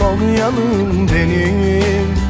Son yanım benim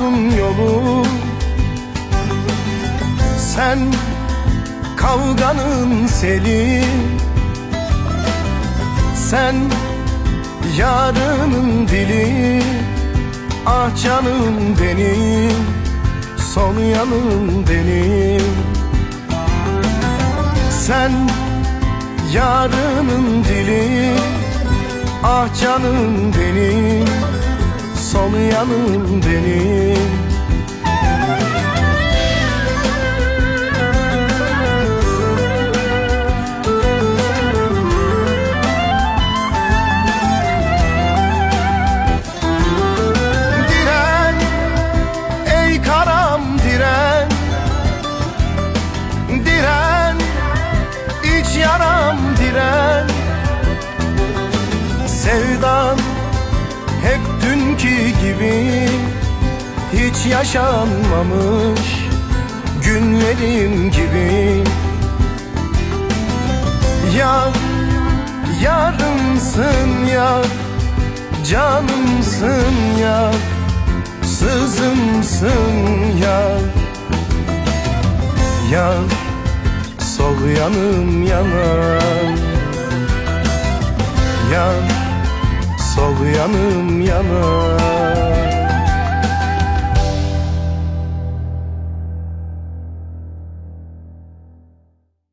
umudun yolu. Sen kavganın seli. Sen yarının dili. Ah canım benim Son yanım benim. Sen yarının dili. Ah canım benim Son yanım benim. Diren dünkü gibi Hiç yaşanmamış günlerim gibi. Yar, yarımsın yar Canımsın yar Sızımsın yar Yar, sol yanım yanar. Yar, sol yanım yanar